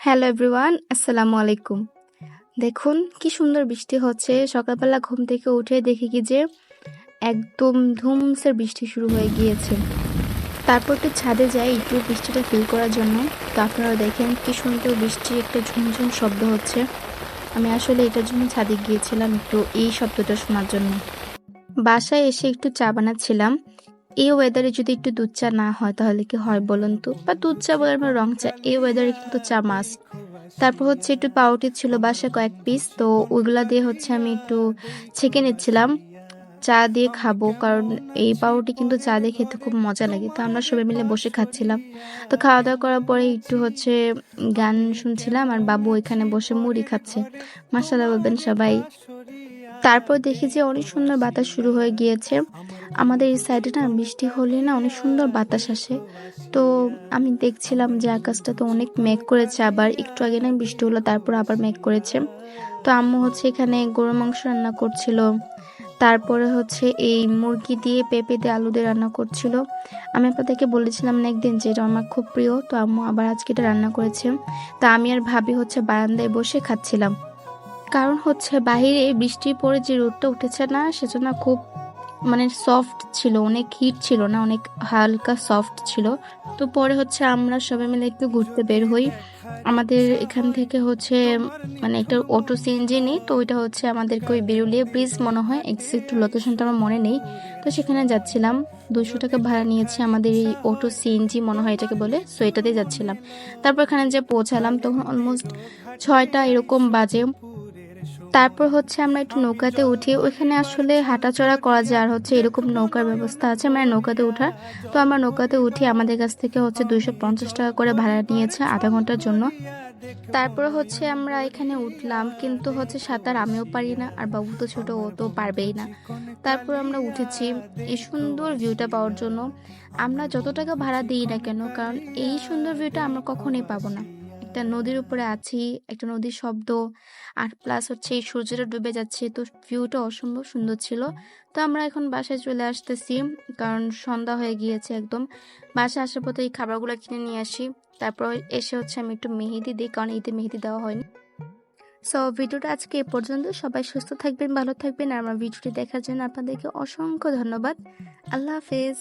Hello everyone আসসালামু আলাইকুম দেখুন, কি সুন্দর বৃষ্টি হচ্ছে। সকালবেলা ঘুম থেকে উঠে দেখি কি যে একদম ধুমসের বৃষ্টি শুরু হয়ে গিয়েছে। তারপর একটু ছাদে যাই একটু বৃষ্টিটা ফিল করার জন্য। তো আপনারা দেখেন কি সুন্দর বৃষ্টি একটা ঝুমঝুম শব্দ হচ্ছে। আমি আসলে এটার জন্য ছাদে গিয়েছিলাম একটু এই শব্দটা শোনার জন্য। বাসায় এসে একটু চা বানাচ্ছিলাম। এই ওয়েদারে যদি একটু দুধ চা না হয়, তাহলে কি হয় বলুন তো? বা দুধ চা বলেন বা রং চা, এই ওয়েদারে কিন্তু চা মাস্ট তারপর হচ্ছে একটু পাউরুটি ছিল বাসায় কয়েক পিস তো ওইগুলা দিয়ে হচ্ছে আমি একটু ছেঁকে নিচ্ছিলাম। চা দিয়ে খাব, কারণ এই পাউরুটি কিন্তু চা দিয়ে খেতে খুব মজা লাগে। তো আমরা সবাই মিলে বসে খাচ্ছিলাম। তো খাওয়া দাওয়া করার পরে একটু হচ্ছে গান শুনছিলাম, আর বাবু এখানে বসে মুড়ি খাচ্ছে। মাসালা বলবেন সবাই। তারপর দেখি যে অনেক সুন্দর বাতাস শুরু হয়ে গিয়েছে। আমাদের এই সাইডে না বৃষ্টি হলে না অনেক সুন্দর বাতাস আসে। তো আমি দেখছিলাম যে আকাশটা তো অনেক মেঘ করেছে, আবার একটু আগে না বৃষ্টি হলো, তারপর আবার মেঘ করেছে। তো আম্মু হচ্ছে এখানে গরু মাংস রান্না করছিল, তারপরে হচ্ছে এই মুরগি দিয়ে পেঁপে দিয়ে আলু দিয়ে রান্না করছিল। আমি আপনাদেরকে বলেছিলাম না একদিন যে এটা আমার খুব প্রিয়, তো আম্মু আবার আজকে এটা রান্না করেছে। তা আমি আর ভাবি হচ্ছে বারান্দায় বসে খাচ্ছিলাম। কারণ হচ্ছে বাহিরে বৃষ্টি পড়ে যে রোদটা উঠেছে না, সেজন্য খুব মানে সফট ছিল, অনেক হিট ছিল না, অনেক হালকা সফট ছিল। তো পরে হচ্ছে আমরা সবাই মিলে একটু ঘুরতে বের হই। আমাদের এখান থেকে হচ্ছে মানে একটা অটো সিএনজি নেই, তো ওইটা হচ্ছে আমাদেরকে ওই বেরুলিয়া ব্রিজ মনে হয় এক্সাক্ট লোকেশনটা আমার মনে নেই। তো সেখানে যাচ্ছিলাম দুশো টাকা ভাড়া নিয়েছে আমাদের এই অটো সিএনজি মনে হয় এটাকে বলে সো এটাতেই যাচ্ছিলাম। তারপর এখানে যে পৌঁছালাম, তখন অলমোস্ট ছয়টা এরকম বাজে। তারপর হচ্ছে আমরা একটু নৌকাতে উঠি। ওইখানে আসলে হাঁটাচড়া করা যায়, আর হচ্ছে এরকম নৌকার ব্যবস্থা আছে মানে নৌকাতে ওঠার তো আমরা নৌকাতে উঠি, আমাদের কাছ থেকে হচ্ছে দুইশো পঞ্চাশ টাকা করে ভাড়া নিয়েছে আধা ঘণ্টার জন্য। তারপর হচ্ছে আমরা এখানে উঠলাম, কিন্তু হচ্ছে সাঁতার আমিও পারি না, আর বাবু তো ছোট, ও তো পারবেই না। তারপর আমরা উঠেছি এই সুন্দর ভিউটা পাওয়ার জন্য। আমরা যত টাকা ভাড়া দিই না কেন, কারণ এই সুন্দর ভিউটা আমরা কখনোই পাবো না। একটা নদীর উপরে আছি, একটা নদীর শব্দ। আর প্লাস হচ্ছে এই সূর্যটা ডুবে যাচ্ছে, তো ভিউটা অসম্ভব সুন্দর ছিল। তো আমরা এখন বাসায় চলে আসতেছি, কারণ সন্ধ্যা হয়ে গিয়েছে একদম। বাসায় আসার পথে এই খাবারগুলো কিনে নিয়ে আসি। তারপর এসে হচ্ছে আমি একটু মেহেদি দিই, কারণ ঈদে মেহেদি দেওয়া হয়নি। সো ভিডিওটা আজকে এ পর্যন্ত। সবাই সুস্থ থাকবেন, ভালো থাকবেন। আর আমার ভিডিওটি দেখার জন্য আপনাদেরকে অসংখ্য ধন্যবাদ। আল্লাহ হাফেজ।